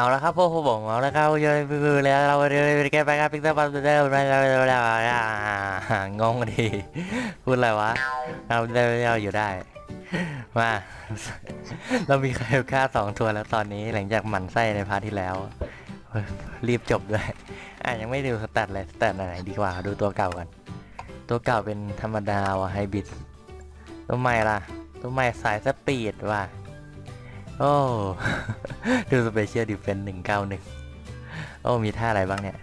เอาละครับพวกผมเอาละครับเยอะแล้วเราเดินแกไปครับพิกเซอร์ปัลเดอร์งงดีพูดอะไรวะเราเดินอยู่ได้มาเรามีใครฆ่าสองตัวร์แล้วตอนนี้หลังจากหมั่นไส้ในพาร์ทที่แล้ว รีบจบด้วยอะยังไม่ดูสแตทเลยสแตทไหนดีกว่าดูตัวเก่ากัน ตัวเก่าเป็นธรรมดาว่ะไฮบริดตัวใหม่ล่ะ ตัวใหม่สายสปีดว่ะ โอ้ดูสเปเชียลดิเฟนหนึ่งเก้าหนึ่งโอ้มีท่าอะไรบ้างเนี่ย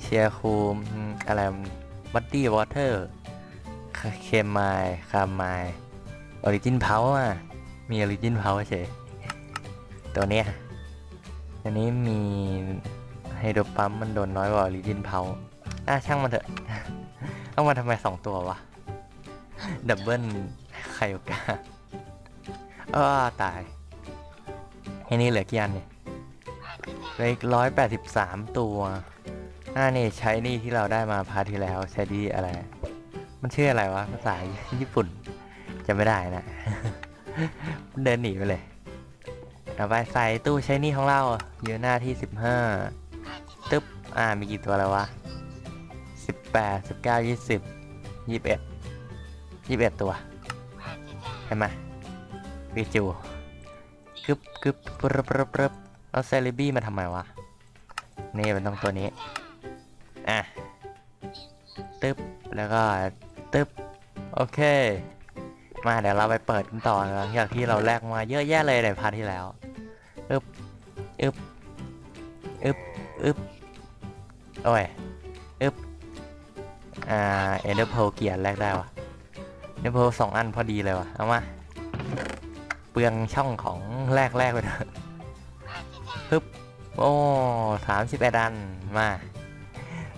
เชียร์คูมอะไรบัตตี้วอเตอร์เคมไมคามไมออริจินเพาอะ มีออริจินเพาเฉย ตัวเนี้ยอันนี้มีไฮโดรปั๊มมันโดนน้อยกว่าออริจินเพาอะช่างมันเถอะต้องมาทำไมสองตัววะ ดับเบิลไคโอกาอ้อตาย ไอ้นี่เหลือกี่อันเนี่ยเหลืออีกร้อยแปดสิบสามตัวอ่านี่ใช้นี่ที่เราได้มาพาร์ทที่แล้วใช้ดีอะไร มันชื่ออะไรวะภาษาญี่ปุ่นจะไม่ได้นะ เดินหนีไปเลยเอาไปใส่ตู้ใช้นี่ของเราอยู่หน้าที่สิบห้าตึ๊บอ่ามีกี่ตัวแล้ววะสิบแปดสิบเก้ายี่สิบยี่สิบเอ็ดยี่สิบเอ็ดตัวเห็นไหมวิจู กึบกึบปรึบปรึบปรึบเอาเซเลบี้มาทำไมวะ นี่มันต้องตัวนี้ อะ ตึ๊บ แล้วก็ตึ๊บ โอเค มาเดี๋ยวเราไปเปิดกันต่อหลังจากที่เราแลกมาเยอะแยะเลยในพาร์ทที่แล้ว อึบอึบอึบอึบโอ้ยอึบอ่า เอเดอร์โพเกียร์แลกได้วะเอเดอร์โพสองอันพอดีเลยวะเอามา ลืองช่องของแรกแรกไปเถอะปึ๊บโอ้สามสิบเอ็ดอันมา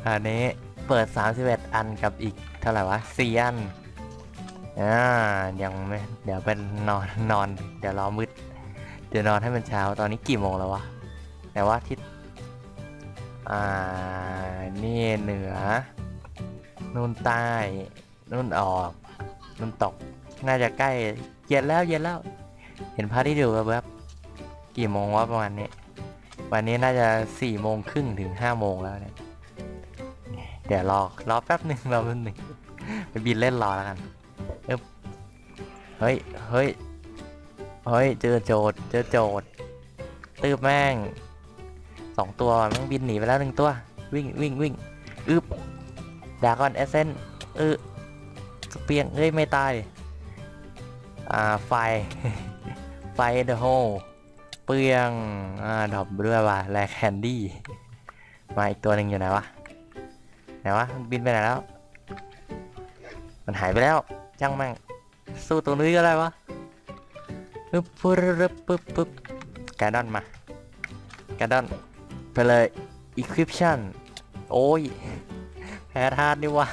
อันนี้เปิด31อันกับอีกเท่าไหร่วะสี่อันอ่ายังไม่เดี๋ยวเป็นนอนนอน เดี๋ยวรอมืดเดี๋ยวนอนให้มันเช้าตอนนี้กี่โมงแล้ววะแต่ว่าทิศอ่านี่เหนือนู่นใต้นู่นออกนู่นตก น่าจะใกล้เย็นแล้วเย็นแล้ว เห็นพระที่ดูแบบแบกี่โมงวะประมาณนี้ วันนี้น่าจะสี่โมงครึ่งถึงห้าโมงแล้วเนี่ย เดี๋ยวรอรอแป๊บหนึ่งรอแป๊บหนึ่งไปบินเล่นรอแล้วกันเอ๊บเฮ้ยเฮ้ยเฮ้ยเจอโจทย์เจอโจทย์ตืบแม่งสองตัวแม่งบินหนีไปแล้วหนึ่งตัว วิ่งวิ่งวิ่งอึบดากอนเอเซนอึสเปียงเฮ้ยไม่ตายอ่าไฟ ไฟเดอะโฮเปลือง อ่าดอบด้วยว่ะแลแคนดี้ มาอีกตัวหนึ่งอยู่ไหนวะ ไหนวะ บินไปไหนแล้ว มันหายไปแล้วช่างแม่งสู้ตัวนี้ก็ได้วะปึ๊บปึ๊บปึ๊บปึ๊บแกดอนมาแกดอนไปเลย equiption โอ้ย แพ้ธาตุนี่ว่า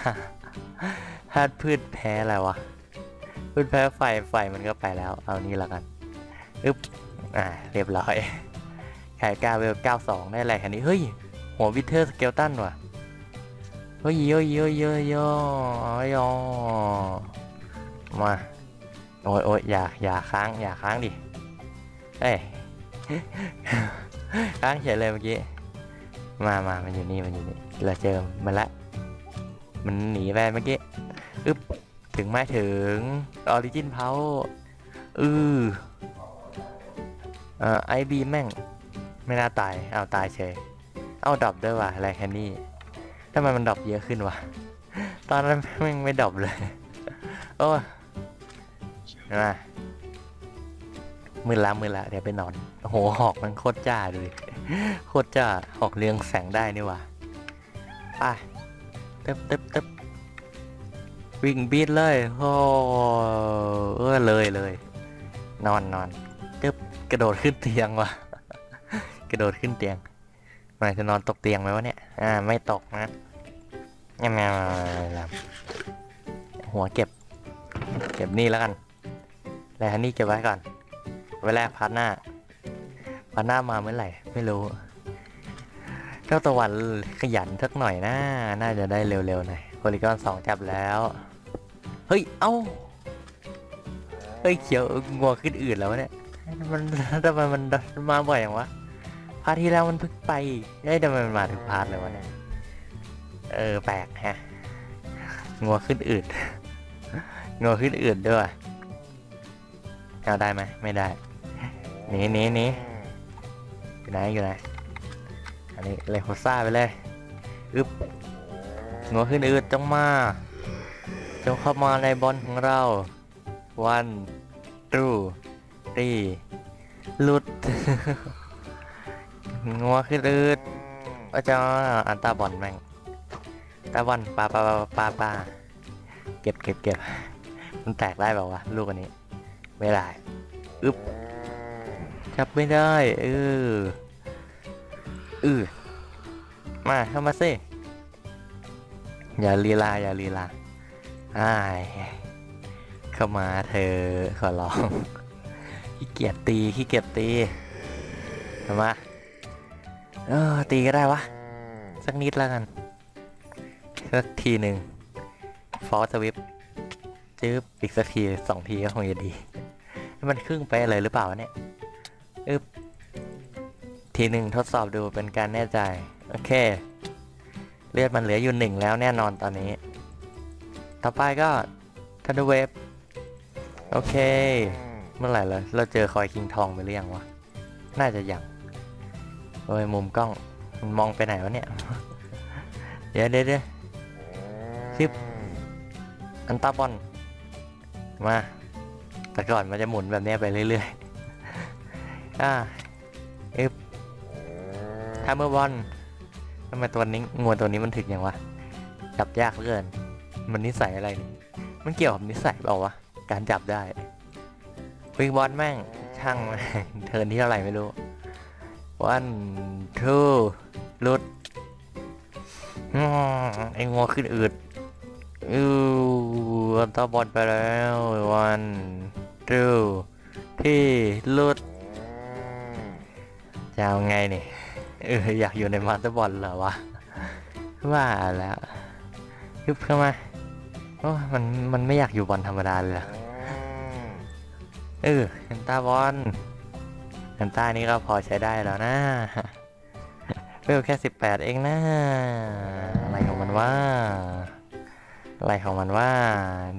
ธาตุพืชแพ้อะไรวะพืชแพ้ไฟไฟมันก็ไปแล้ว เอานี่แล้วกัน อึ๊บอ่าเรียบร้อยไข่กาเวล92 ได้อะไรคันนี้ เฮ้ย หัววิเทอร์สเกลตันว่ะ เฮ้ยเยอะเยอะเยอยอะมา โอ้ยโอ้ยอย่า อย่าค้าง อย่าค้างดิ เอ้ย ค้างเฉยเลยเมื่อกี้ มามามันอยู่นี่ มันอยู่นี่ เราเจอมันละ มันหนีไปเมื่อกี้ อึ๊บ ถึงไม่ถึง ออริจินเพาอือ เอ่อไอบีแม่ง ไม่น่าตาย เอาตายเฉย เอาดรอปด้วยว่ะอะไรแคนนี่ทำไมมันดรอปเยอะขึ้นวะ ตอนนั้นแม่งไม่ดรอปเลย โอ้ยมามือละมือละเดี๋ยวไปนอน โอ้โห หอกมันโคตรจ้าดูดิโคตรจ้า หอกเรืองแสงได้นี่ว่ะไปเตึ๊บตึ๊บตึ๊บวิ่งบีดเลย โอ้เออเลยเลย นอนนอน กระโดดขึ้นเตียงว่ะกระโดดขึ้นเตียงมันจะนอนตกเตียงไหมวะเนี่ย อ่า ไม่ตกนะยังไงหัวเก็บ เก็บนี่แล้วกันแล้วนนี้เก็บไว้ก่อน ไว้แรกพาร์ทหน้า พาร์ทหน้ามาเมื่อไหร่ ไม่รู้เจ้าตะวันขยันสักหน่อยนะ น่าจะได้เร็วๆหน่อยโพลิกอนสองจับแล้ว เฮ้ย เอ้า เฮ้ยเขียวงัวขึ้นอื่นแล้วเนี่ย มันทำไมมันมาบ่อยอย่างวะพาร์ทที่แล้วมันเพิ่งไปเอ้ยทำไมมันมาถึงพาร์ทเลยวะเนี่ยเออแปลกฮะงัวขึ้นอืดงัวขึ้นอืดด้วยเอาได้ไหมไม่ได้หนีหนีหนีอยู่ไหนอยู่ไหนอันนี้เลโคซ่าไปเลยอึบงัวขึ้นอืดจงมาจงเข้ามาในบอลของเราวัน ตี้ลุด งัวขึ้นอืดอาจารย์อันตาบอลแม่งตาบอลปลาปลาปลาปลาเก็บเก็บเก็บมันแตกได้เปล่าวะลูกอันนี้ ไม่ได้อึบจับไม่ได้เอออือมาเข้ามาสิอย่าลีลาอย่าลีลาอ้ายเข้ามาเธอขอร้อง ขี้เกียจตีขี้เกียจตีเข้ามาเออตีก็ได้วะ สักนิดแล้วกันสักทีหนึ่งฟอสวิปจื๊บอีกสักทีสองทีก็คงจะดี มันครึ่งไปเลยหรือเปล่าเนี่ยอึบทีหนึ่งทดสอบดูเป็นการแน่ใจ โอเค เลือดมันเหลืออยู่หนึ่งแล้วแน่นอนตอนนี้ ต่อไปก็ทันเดเวฟโอเค เมื่อไหร่เลยเราเจอคอยคิงทองไปหรือยังวะ น่าจะยังโอ้ยมุมกล้องมันมองไปไหนวะเนี่ย เดี๋ยวเดี๋ยวเดี๋ยวซิบอันตาบอลมา แต่ก่อนมันจะหมุนแบบนี้ไปเรื่อยๆ อ่าอึบทามเมอร์บอลทำไมตัวนี้งวตัวนี้มันถึกอย่างวะ จับยากเหลือเกิน มันนิสัยอะไรนี่มันเกี่ยวกับนิสัยเปล่าวะ การจับได้ วิงบอลแม่ง ช่างเทิร์นที่เท่าไหร่ไม่รู้ one two ลุดไอ้งัวขึ้นอืดอืออันตาบอลไปแล้ว one two ที่ลุดจะเอาไงนี่เอออยากอยู่ในมาสเตอร์บอลเหรอวะว่าแล้วยึบเข้ามาโอ้มันมันไม่อยากอยู่บอลธรรมดาเลยอะ เออเห็นตาบอลเห็นตานี่ก็พอใช้ได้แล้วนะเวลแค่สิบแปดเองนะอะไรของมันว่าอะไรของมันว่า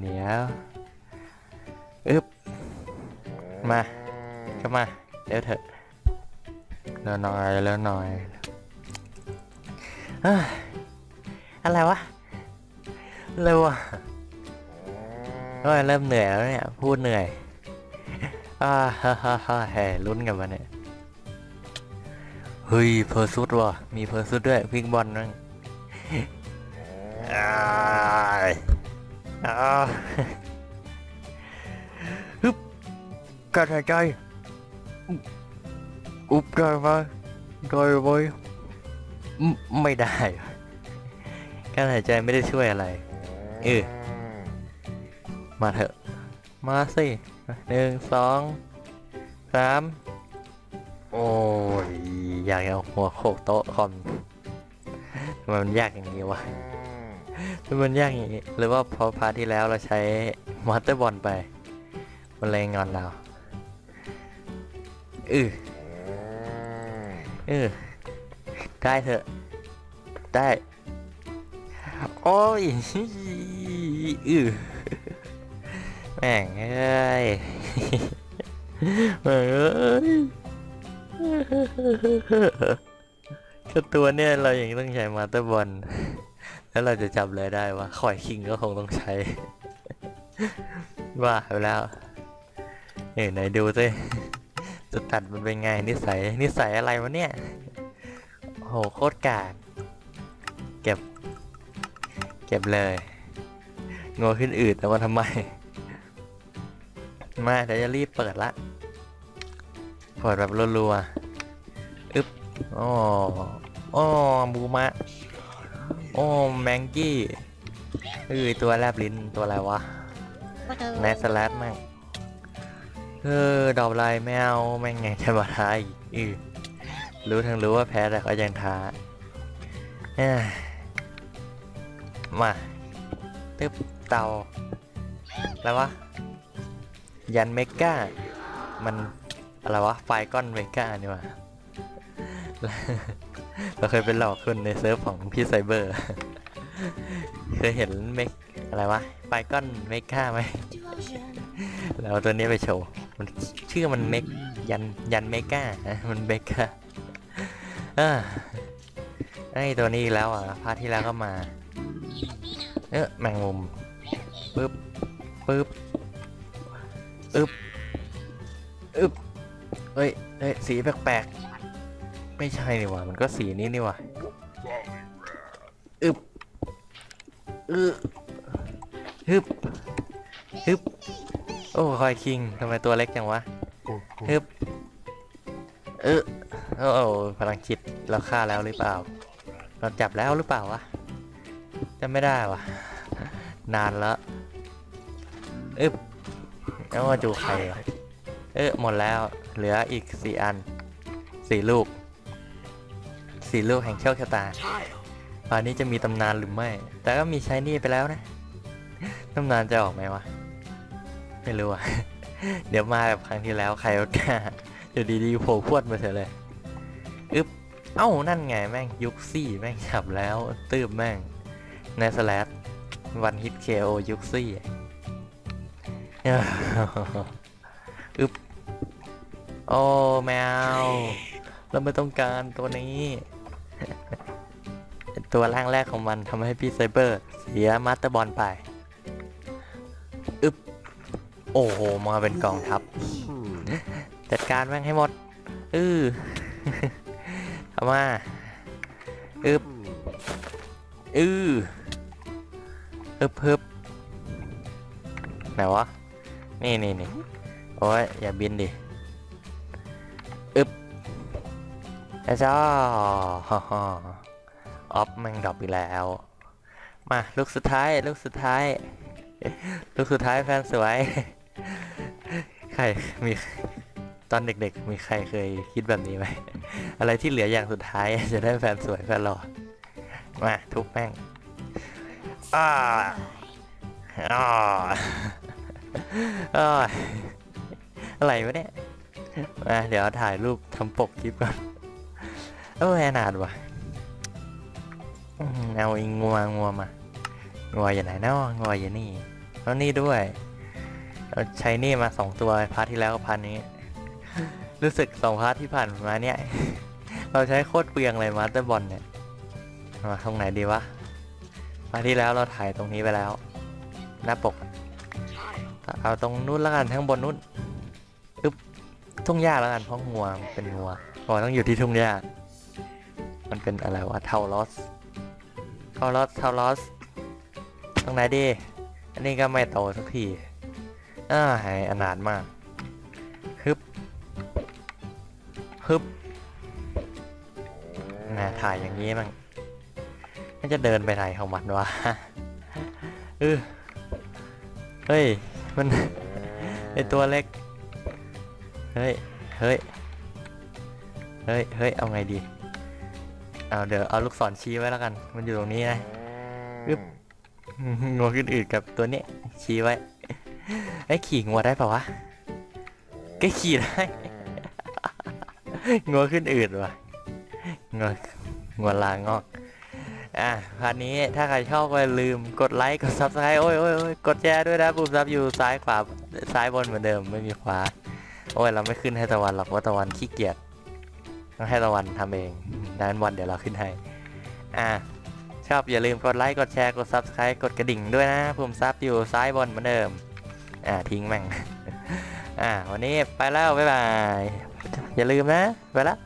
เดี๋ยวอึบมาเข้ามาเดี๋ยวเถอะเร็วหน่อยเร็วหน่อยเอ้ยอะไรวะเร็วอะเริ่มเหนื่อยแล้วเนี่ย พูดเหนื่อย อ่าฮ่าฮ่าฮ่าแห่ลุ้นกันมาเนี่ยเฮ้ยเพอร์ซุดว่ะมีเพอร์ซุดด้วยวิ่งบอลนั่งอ้าอ้าฮึบการหายใจอุบได้ไหมได้ไหมอืมไม่ได้ การหายใจไม่ได้ช่วยอะไร เออ มาเถอะ มาสิ หนึ่งสองสามโอ้ยอยากเอาหัวโขกโต๊ะคอมทำไมมันยากอย่างนี้วะทำไมมันยากอย่างนี้ หรือว่าพอพาร์ทที่แล้วเราใช้มอเตอร์บอลไป มันเลยงอนเราเออเออได้เถอะ ได้ โอ้ยอือ แม่งเอ้ยแม่งเอ้ยก็ตัวเนี่ยเราอย่างต้องใช้มาเตอร์บอลแล้วเราจะจำเลยได้ว่าคอยคิงก็คงต้องใช้ ว่าไปแล้วเฮ้ยไหนดูสิจะตัดมันเป็นไงนิสัยนิสัยอะไรวะเนี่ยโอ้โหโคตรกากเก็บ เก็บเลยงอขึ้นอืดแต่ว่าทำไม มาเดี๋ยวจะรีบเปิดละ เปิดแบบรัวๆ อึ๊บอ๋ออ๋อบูมะโอ้แมงกี้เอ้ยตัวแลบลิ้นตัวอะไรวะแนสแลดแม่งเออดอกลายไม่เอาแม่งไงจะมาท้าอีกอือรู้ทั้งรู้ว่าแพ้แต่ก็ยังท้าเอ้ยมาตึ๊บเตาแล้ววะ ยันเมกามันอะไรวะไฟก้อนเมกานี่วะเราเคยเป็นหลอกคนในเซิร์ฟของพี่ไซเบอร์ เคยเห็นเมกอะไรวะไปก้อนเมก้าไหมแล้วเอาตัวนี้ไปโชว์มันชื่อมันเมกยันยันเมก้ามันเมก้าเออไอตัวนี้แล้วอะพาร์ทที่แล้วก็มา เออแมงมุมปึ๊บปึ๊บ อึบอึบเฮ้ยเฮ้ยสีแปลกๆ ไม่ใช่นี่หว่า มันก็สีนี้นี่หว่าอึบอึฮึบฮึบโอ้คอยคิงทำไมตัวเล็กจังวะฮึบเออโอ้โอ้พลังจิตเราฆ่าแล้วหรือเปล่า เราจับแล้วหรือเปล่าวะจำไม่ได้วะนานแล้วอึบ แล้วมาจูใครวะเออหมดแล้ว เหลืออีกสี่อันสี่ลูกสี่ลูกแห่งโชคชะตาป่านนี้จะมีตำนานหรือไม่ แต่ก็มีใช้นี่ไปแล้วนะ ตำนานจะออกไหมวะ ไม่รู้อะเดี๋ยวมาแบบครั้งที่แล้วใครก็กล้าเดี๋ยวดีๆโผล่พวดมาเฉยเลย อึ๊บ เอ้า นั่นไงแม่งยุคซี่แม่งฉับแล้ว ตืบแม่งในสแลดวันฮิตเคโอยุคซี่ อึบโอ้แมว เราไม่ต้องการตัวนี้ ตัวร่างแรกของมันทำให้พี่ไซเบอร์ เสียมาสเตอร์บอลไป อึบโอ้โห มาเป็นกองทัพ จัดการแม่งให้หมด อือเอามา อึบอืออึบฮึบไหนวะ นี่นี่นี่โอ้ยอย่าบินดิอึบอาจ้าฮ่าฮ่าออฟแม่งดรอปอีกแล้ว มาลูกสุดท้ายลูกสุดท้ายลูกสุดท้ายแฟนสวย ใครมีตอนเด็กๆ มีใครเคยคิดแบบนี้ไหม อะไรที่เหลืออย่างสุดท้ายจะได้แฟนสวยแฟนหล่อ มาทุบแม่งอ้าอ้า อะไรวะเนี่ยมาเดี๋ยวถ่ายรูปทำปกคลิปก่อนโอ้ยอนาดว่ะเอาอีงัวงัวมางัวอยู่ไหนเนาะงัวอยู่นี่แล้วนี่ด้วยเราใช้นี่มาสองตัวพาร์ทที่แล้วกับพาร์ทนี้ รู้สึกสองพาร์ทที่ผ่านมาเนี่ย เราใช้โคตรเปลืองเลยมาสเตอร์บอลเนี่ยมาตรงไหนดีวะพาร์ทที่แล้วเราถ่ายตรงนี้ไปแล้ว หน้าปก เอาตรงนู้นแล้วกันข้างบนนู้นอึ๊บทุ่งหญ้าแล้วกันเพราะงัวเป็นงัวงัวต้องอยู่ที่ทุ่งหญ้ามันเป็นอะไรวะเทาลอสเทาลอสเทาลอสตรงไหนดีอันนี้ก็ไม่โตสักทีอ่าหายอนาถมากฮึบฮึบน่าถ่ายอย่างนี้มั้งมันจะเดินไปไหนของมันวะเออเฮ้ย มัน ไอตัวเล็ก เฮ้ย เฮ้ย เฮ้ย เฮ้ย เอาไงดี เอาเดี๋ยวเอาลูกศรชี้ไว้แล้วกัน มันอยู่ตรงนี้นะอึ๊บงัวขึ้นอืดกับตัวนี้ ชี้ไว้ ไอ้ขี่งัวได้ปะวะก็ขี่ได้ งัวขึ้นอืดวะงัวงัวลางอก อะพาร์ทนี้ถ้าใครชอบก็อย่าลืมกดไลค์กด subscribe โอ้ยโอ้ยโอ้ยกดแชร์ด้วยนะปุ่มซับอยู่ซ้ายขวาซ้ายบนเหมือนเดิมไม่มีขวา โอ้ยเราไม่ขึ้นให้ตะวันหรอกว่าตะวันขี้เกียจต้องให้ตะวันทำเองดังนั้นวันเดี๋ยวเราขึ้นให้อะชอบอย่าลืมกดไลค์กดแชร์กด Subscribe กดกระดิ่งด้วยนะปุ่มซับอยู่ซ้ายบนเหมือนเดิมอ่าทิ้งแม่งอ่าวันนี้ไปแล้วบ๊ายบายอย่าลืมนะไปละ